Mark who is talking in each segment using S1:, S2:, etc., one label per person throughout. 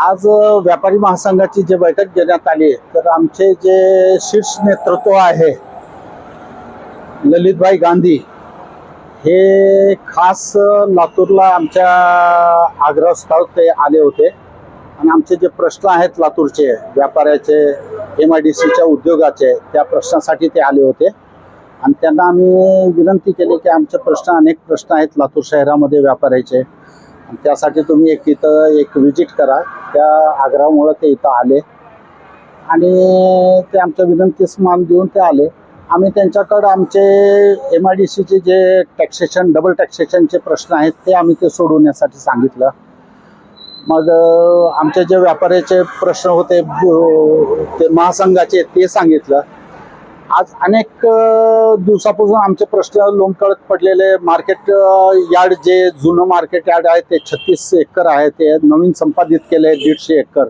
S1: आज व्यापारी महासंघाची जी बैठक घेण्यात आली तर आमचे जे शीर्ष नेतृत्व आहे ललितभाई गांधी हे खास लातूरला आमच्या आग्रहस्थळ ते आले होते. आणि आमचे जे प्रश्न आहेत लातूरचे व्यापाऱ्याचे एम आय डी सीच्या उद्योगाचे त्या प्रश्नासाठी ते आले होते. आणि त्यांना आम्ही विनंती केली की आमचे प्रश्न अनेक प्रश्न आहेत लातूर शहरामध्ये व्यापाऱ्याचे. त्यासाठी तुम्ही एक इथं एक विजिट करा. त्या आग्रहामुळं ते इथं आले. आणि ते आमच्या विनंतीस मान देऊन ते आले. आम्ही त्यांच्याकडं आमचे एम आय डी सीचे जे टॅक्सेशन डबल टॅक्सेशनचे प्रश्न आहेत ते आम्ही ते सोडवण्यासाठी सांगितलं. मग आमचे जे व्यापाऱ्याचे प्रश्न होते ते महासंघाचे ते सांगितलं. आज अनेक दिवसापासून आमचे प्रश्न लोंबकळत पडलेले मार्केट यार्ड जे जुनं मार्केट यार्ड आहे ते छत्तीस एकर आहे ते नवीन संपादित केले दीडशे एकर.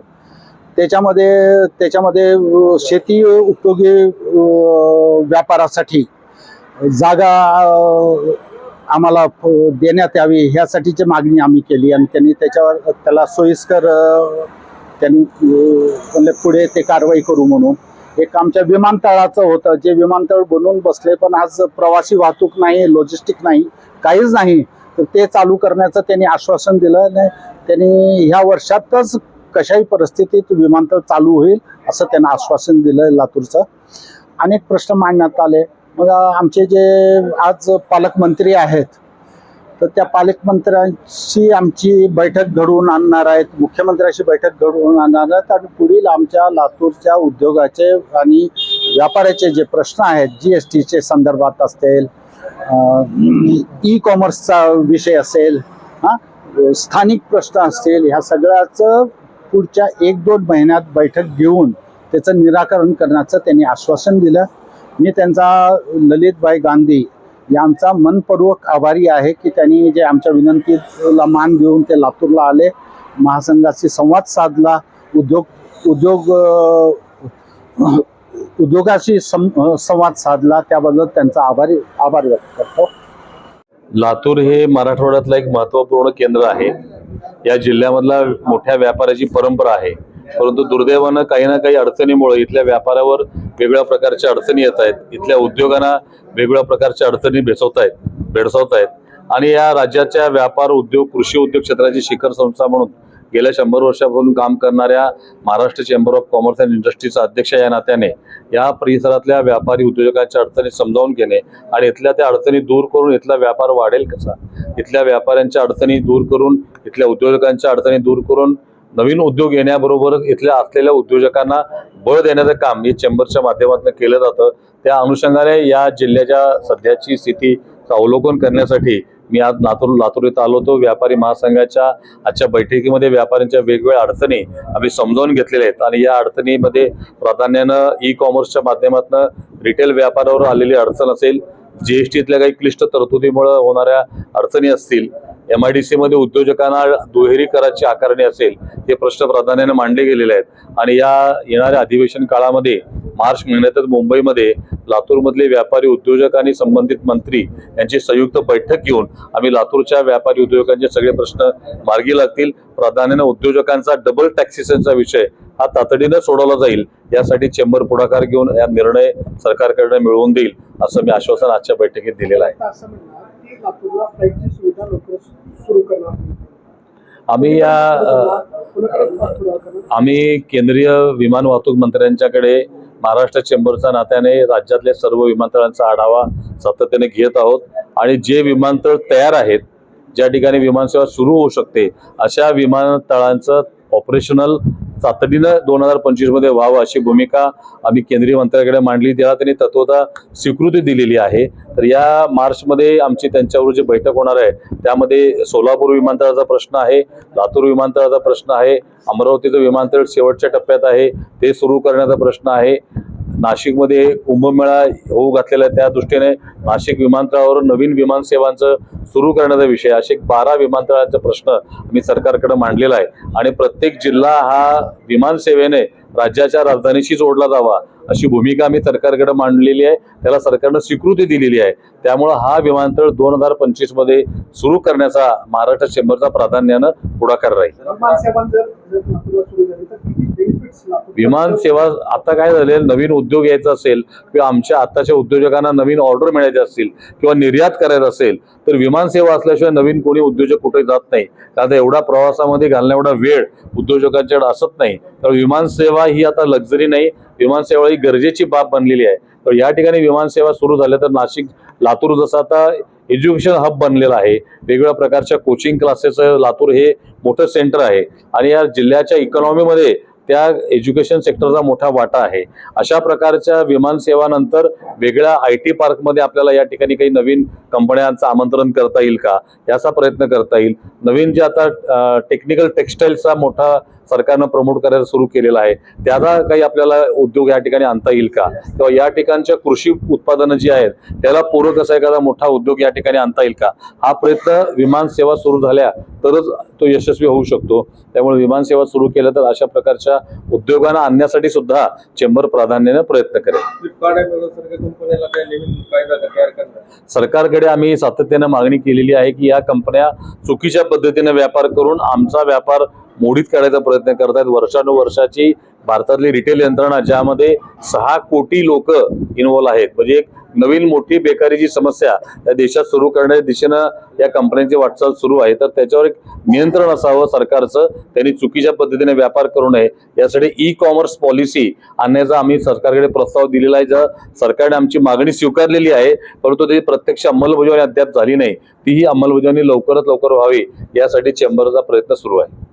S1: त्याच्यामध्ये त्याच्यामध्ये शेती उपयोगी व्यापारासाठी जागा आम्हाला देण्यात यावी ह्यासाठीची मागणी आम्ही केली आणि त्यांनी त्याच्यावर त्याला सोयीस्कर त्यांनी पुढे ते कारवाई करू म्हणून. एक आमच्या विमानतळाचं होतं. जे विमानतळ बनवून बसले पण आज प्रवासी वाहतूक नाही लॉजिस्टिक नाही काहीच नाही. तर ते चालू करण्याचं त्यांनी आश्वासन दिलं आणि त्यांनी ह्या वर्षातच कशाही परिस्थितीत विमानतळ चालू होईल असं त्यांना आश्वासन दिलं लातूरचं. अनेक प्रश्न मांडण्यात आले. मग आमचे जे आज पालकमंत्री आहेत तर त्या पालकमंत्र्यांशी आमची बैठक घडवून आणणार आहेत मुख्यमंत्र्यांशी बैठक घडवून आणणार आहेत आणि पुढील आमच्या लातूरच्या उद्योगाचे आणि व्यापाऱ्याचे जे प्रश्न आहेत जी एस टीचे संदर्भात असतील ई कॉमर्सचा विषय असेल हां स्थानिक प्रश्न असतील ह्या सगळ्याचं पुढच्या एक दोन महिन्यात बैठक घेऊन त्याचं निराकरण करण्याचं त्यांनी आश्वासन दिलं. मी त्यांचा ललितभाई गांधी यांचा मनपूर्वक आभारी आहे की त्यांनी जे आमच्या विनंतीला मान देऊन ते लातूरला आले महासंघाशी संवाद साधला उद्योग उद्योग उद्योगाशी सं संवाद साधला त्याबद्दल त्यांचा आभारी आभार व्यक्त करतो.
S2: लातूर हे मराठवाड्यातलं एक महत्त्वपूर्ण केंद्र आहे. या जिल्ह्यामधला मोठ्या व्यापाराची परंपरा आहे. परंतु दुर्दैवानं काही ना काही अडचणीमुळे इथल्या व्यापारावर वेगळ्या प्रकारच्या अडचणी येत आहेत. इथल्या उद्योगांना वेगवेगळ्या प्रकारच्या अडचणी भेसवत आहेत भेडसावत आहेत. आणि या राज्याच्या व्यापार उद्योग कृषी उद्योग क्षेत्राची शिखर संस्था म्हणून गेल्या शंभर वर्षापासून काम करणाऱ्या Maharashtra chamber of commerce and इंडस्ट्रीचा अध्यक्ष या नात्याने या परिसरातल्या व्यापारी उद्योजकांच्या अडचणी समजावून घेणे आणि इथल्या त्या अडचणी दूर करून इथला व्यापार वाढेल कसा? इथल्या व्यापाऱ्यांच्या अडचणी दूर करून इथल्या उद्योजकांच्या अडचणी दूर करून नवीन उद्योग येण्याबरोबरच इथल्या असलेल्या उद्योजकांना बळ देण्याचं काम हे चेंबरच्या माध्यमातून केलं जातं. त्या अनुषंगाने या जिल्ह्याच्या सध्याची स्थिती अवलोकन करण्यासाठी मी आज लातूर लातूर इथं आलो होतो. व्यापारी महासंघाच्या आजच्या बैठकीमध्ये व्यापाऱ्यांच्या वेगवेगळ्या अडचणी आम्ही समजावून घेतलेल्या आहेत आणि या अडचणीमध्ये प्राधान्यानं ई कॉमर्सच्या माध्यमातून रिटेल व्यापारावर आलेली अडचण असेल जीएसटीतल्या काही क्लिष्ट तरतुदीमुळे होणाऱ्या अडचणी असतील एम आय डी सीमध्ये उद्योजकांना दुहेरी कराची आकारणी असेल हे प्रश्न प्राधान्याने मांडले गेलेले आहेत. आणि या येणाऱ्या अधिवेशन काळामध्ये मार्च महिन्यातच मुंबईमध्ये लातूरमधले व्यापारी उद्योजक आणि संबंधित मंत्री यांची संयुक्त बैठक घेऊन आम्ही लातूरच्या व्यापारी उद्योजकांचे सगळे प्रश्न मार्गी लागतील. प्राधान्याने उद्योजकांचा डबल टॅक्सेशनचा विषय हा तातडीनं सोडवला जाईल. यासाठी चेंबर पुढाकार घेऊन या निर्णय सरकारकडे मिळवून देईल. असं मी आश्वासन आजच्या बैठकीत दिलेलं आहे. आम्ही या. आम्ही केंद्रीय विमान वाहतूक मंत्र्यांच्याकडे महाराष्ट्र चेंबरच्या नात्याने राज्यातल्या सर्व विमानतळांचा आढावा सातत्याने घेत आहोत. आणि जे विमानतळ तयार आहेत ज्या ठिकाणी विमानसेवा सुरू होऊ शकते अशा विमानतळांचं ऑपरेशनल तातडीनं दोन हजार पंचवीसमध्ये व्हावं अशी भूमिका आम्ही केंद्रीय मंत्र्याकडे मांडली. त्याला त्यांनी तत्वता स्वीकृती दिलेली आहे. तर या मार्चमध्ये आमची त्यांच्यावर जी बैठक होणार आहे त्यामध्ये सोलापूर विमानतळाचा प्रश्न आहे लातूर विमानतळाचा प्रश्न आहे अमरावतीचं विमानतळ शेवटच्या टप्प्यात आहे ते सुरू करण्याचा प्रश्न आहे. नाशिकमध्ये कुंभमेळा होऊ घातलेला आहे. त्या दृष्टीने नाशिक विमानतळावर नवीन विमानसेवांचं सुरू करण्याचा विषय असे बारा विमानतळांचा प्रश्न मी सरकारकडे मांडलेला आहे. आणि प्रत्येक जिल्हा हा विमानसेवेने राज्याच्या राजधानीशी जोडला जावा. अशी भूमिका आम्ही सरकारकडे मांडलेली आहे. त्याला सरकारनं स्वीकृती दिलेली आहे. त्यामुळं हा विमानतळ दोन हजार पंचवीसमध्ये सुरू करण्याचा महाराष्ट्र चेंबरचा प्राधान्यानं पुढाकार राहील.
S3: विमान सेवा
S2: आता काय झाले नवीन उद्योग यायचा असेल किंवा आमच्या आताच्या उद्योजकांना नवीन ऑर्डर मिळायचे असतील किंवा निर्यात करायचं असेल तर विमान सेवा असल्याशिवाय नवीन कोणी उद्योजक कुठे जात नाही. आता एवढा प्रवासामध्ये घालण्या एवढा वेळ उद्योजकांच्याकडे असत नाही. तर विमान सेवा ही आता लक्झरी नाही विमानसेवा ही गरजेची बाब बनलेली आहे. तर या ठिकाणी विमानसेवा सुरू झाल्या तर नाशिक लातूर जसं आता एज्युकेशन हब बनलेलं आहे. वेगवेगळ्या प्रकारच्या कोचिंग क्लासेसचं लातूर हे मोठं सेंटर आहे. आणि या जिल्ह्याच्या इकॉनॉमीमध्ये त्या एज्युकेशन सेक्टरचा मोठा वाटा आहे. अशा प्रकारच्या विमानसेवानंतर वेगळ्या आय टी पार्कमध्ये आपल्याला या ठिकाणी काही नवीन कंपन्यांचं आमंत्रण करता येईल का? याचा प्रयत्न करता येईल. नवीन जे आता टेक्निकल टेक्स्टाईलचा मोठा सरकारनं प्रमोट करायला सुरू केलेला आहे. त्याचा काही आपल्याला उद्योग या ठिकाणी आणता येईल का? किंवा या ठिकाणच्या कृषी उत्पादनं जी आहेत त्याला पूरक असा एखादा मोठा उद्योग या ठिकाणी आणता येईल का? हा प्रयत्न विमान सेवा सुरू झाल्या तरच तो यशस्वी होऊ शकतो. त्यामुळे विमान सेवा सुरू केलं तर अशा प्रकारच्या उद्योगांना आणण्यासाठी सुद्धा चेंबर प्राधान्याने प्रयत्न करेल. सरकारकडे आम्ही सातत्यानं मागणी केलेली आहे की या कंपन्या चुकीच्या पद्धतीने व्यापार करून आमचा व्यापार मोडीत काढायचा प्रयत्न करत आहेत वर्षानुवर्षाची भारतातली रिटेल यंत्रणा ज्यामध्ये सहा कोटी लोक इन्व्हॉल्व आहेत. म्हणजे एक नवीन मोठी बेकारीची समस्या या देशात सुरू करण्याच्या दिशेनं या कंपन्यांची वाटचाल सुरू आहे. तर त्याच्यावर एक नियंत्रण असावं सरकारचं. त्यांनी चुकीच्या पद्धतीने व्यापार करू नये. यासाठी ई कॉमर्स पॉलिसी आणण्याचा आम्ही सरकारकडे प्रस्ताव दिलेला आहे. ज्या सरकारने आमची मागणी स्वीकारलेली आहे परंतु त्याची प्रत्यक्ष अंमलबजावणी अद्याप झाली नाही तीही अंमलबजावणी लवकरात लवकर व्हावी यासाठी चेंबरचा प्रयत्न सुरू आहे.